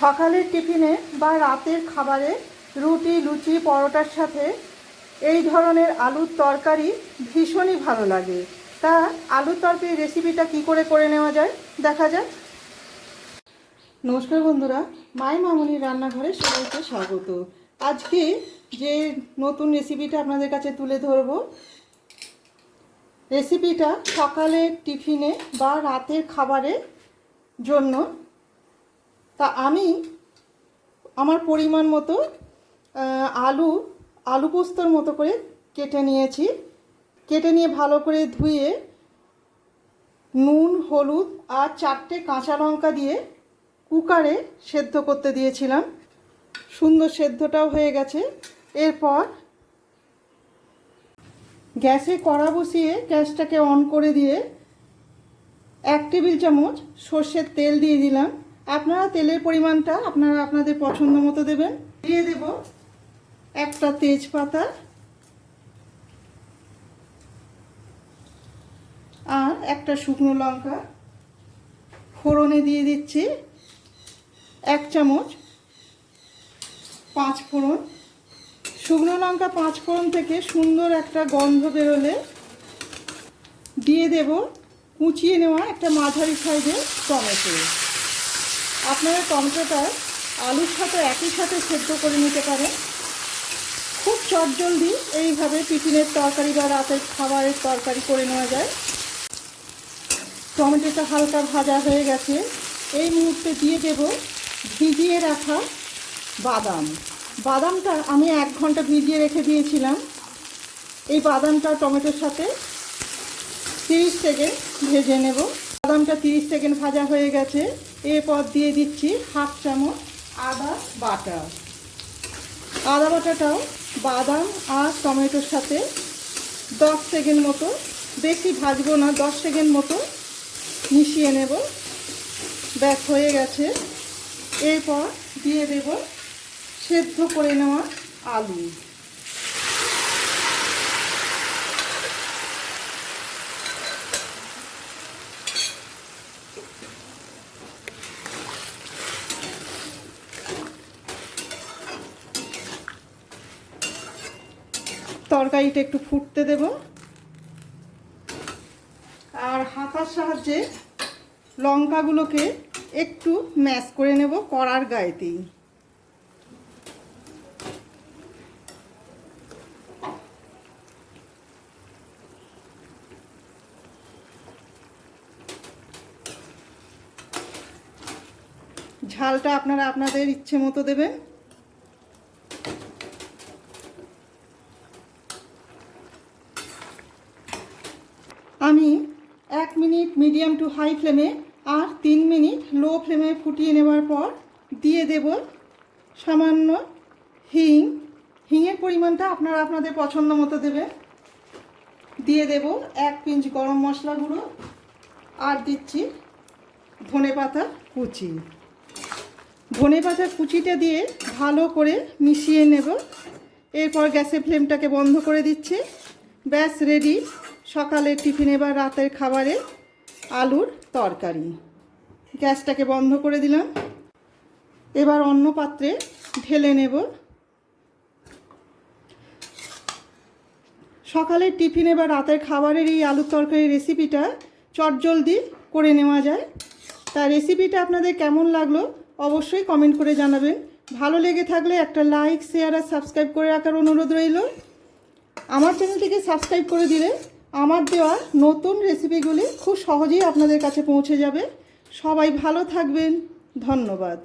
সকালের টিফিনে বা রাতের খাবারে রুটি, লুচি, পরোটার সাথে এই ধরনের আলুর তরকারি ভীষণই ভালো লাগে। তা আলুর তরকারির রেসিপিটা কি করে করে নেওয়া যায়? দেখা যাক। নমস্কার বন্ধুরা, মাই মামনির রান্নাঘরে সবাইকে স্বাগত। আজকে যে নতুন রেসিপিটা আপনাদের কাছে তুলে ধরবো রেসিপিটা সকালের টিফিনে বা রাতের খাবারের জন্য তা আমি আমার পরিমাণ মতো আলু আলু পোস্তর মতো করে কেটে নিয়েছি। কেটে নিয়ে ভালো করে ধুয়ে নুন, হলুদ আর চারটে কাঁচা লঙ্কা দিয়ে কুকারে সেদ্ধ করতে দিয়েছিলাম। সুন্দর সেদ্ধটাও হয়ে গেছে। এরপর গ্যাসে কড়া বসিয়ে গ্যাসটাকে অন করে দিয়ে এক টেবিল চামচ সর্ষের তেল দিয়ে দিলাম। আপনারা তেলের পরিমাণটা আপনারা আপনাদের পছন্দ মতো দেবেন। দিয়ে দেব একটা তেজপাতা আর একটা শুকনো লঙ্কা। ফোড়নে দিয়ে দিচ্ছি এক চামচ পাঁচ ফোড়ন। শুকনো লঙ্কা পাঁচ ফোড়ন থেকে সুন্দর একটা গন্ধ বেরোলে দিয়ে দেব কুচিয়ে নেওয়া একটা মাঝারি সাইজের টমেটো। আপনারা টমেটোটা আলুর সাথে একই সাথে সেদ্ধ করে নিতে পারেন। খুব চটজলদি এইভাবে টিফিনের তরকারি বা রাতের খাবারের তরকারি করে নেওয়া যায়। টমেটোটা হালকা ভাজা হয়ে গেছে। এই মুহূর্তে দিয়ে দেব ভিজিয়ে রাখা বাদাম। বাদামটা আমি এক ঘণ্টা ভিজিয়ে রেখে দিয়েছিলাম। এই বাদামটা টমেটোর সাথে তিরিশ সেকেন্ড ভেজে নেব। বাদামটা তিরিশ সেকেন্ড ভাজা হয়ে গেছে। এরপর দিয়ে দিচ্ছি হাফ চামচ আদা বাটা। আদা বাটাটাও বাদাম আর টমেটোর সাথে দশ সেকেন্ড মতো, বেশি ভাজবো না, দশ সেকেন্ড মতো মিশিয়ে নেব। ব্যাস, হয়ে গেছে। এরপর দিয়ে দেব সেদ্ধ করে নেওয়া আলু। তরকারিটা একটু ফুটতে দেব। আর হাতার সাহায্যে লঙ্কাগুলোকে একটু ম্যাশ করে নেব কড়ার গায়েতেই। ঝালটা আপনারা আপনাদের ইচ্ছে মতো দেবেন। আমি এক মিনিট মিডিয়াম টু হাই ফ্লেমে আর তিন মিনিট লো ফ্লেমে ফুটিয়ে নেওয়ার পর দিয়ে দেব সামান্য হিং। হিংয়ের পরিমাণটা আপনারা আপনাদের পছন্দ মতো দেবেন। দিয়ে দেব এক পিঞ্চ গরম মশলা গুঁড়ো আর দিচ্ছি ধনে পাতা কুচি। ধনে পাতা কুচিটা দিয়ে ভালো করে মিশিয়ে নেব। এরপর গ্যাসের ফ্লেমটাকে বন্ধ করে দিচ্ছি। ব্যাস রেডি সকালের টিফিনে বা রাতের খাবারে আলুর তরকারি। গ্যাসটাকে বন্ধ করে দিলাম। এবার অন্য পাত্রে ঢেলে নেব। সকালের টিফিনে বা রাতের খাবারের এই আলুর তরকারির রেসিপিটা চটজলদি করে নেওয়া যায়। তা রেসিপিটা আপনাদের কেমন লাগল অবশ্যই কমেন্ট করে জানাবেন। ভালো লেগে থাকলে একটা লাইক, শেয়ার আর সাবস্ক্রাইব করে রাখার অনুরোধ রইল। আমার চ্যানেলটিকে সাবস্ক্রাইব করে দিলে আমার দেওয়া নতুন রেসিপিগুলি খুব সহজেই আপনাদের কাছে পৌঁছে যাবে। সবাই ভালো থাকবেন। ধন্যবাদ।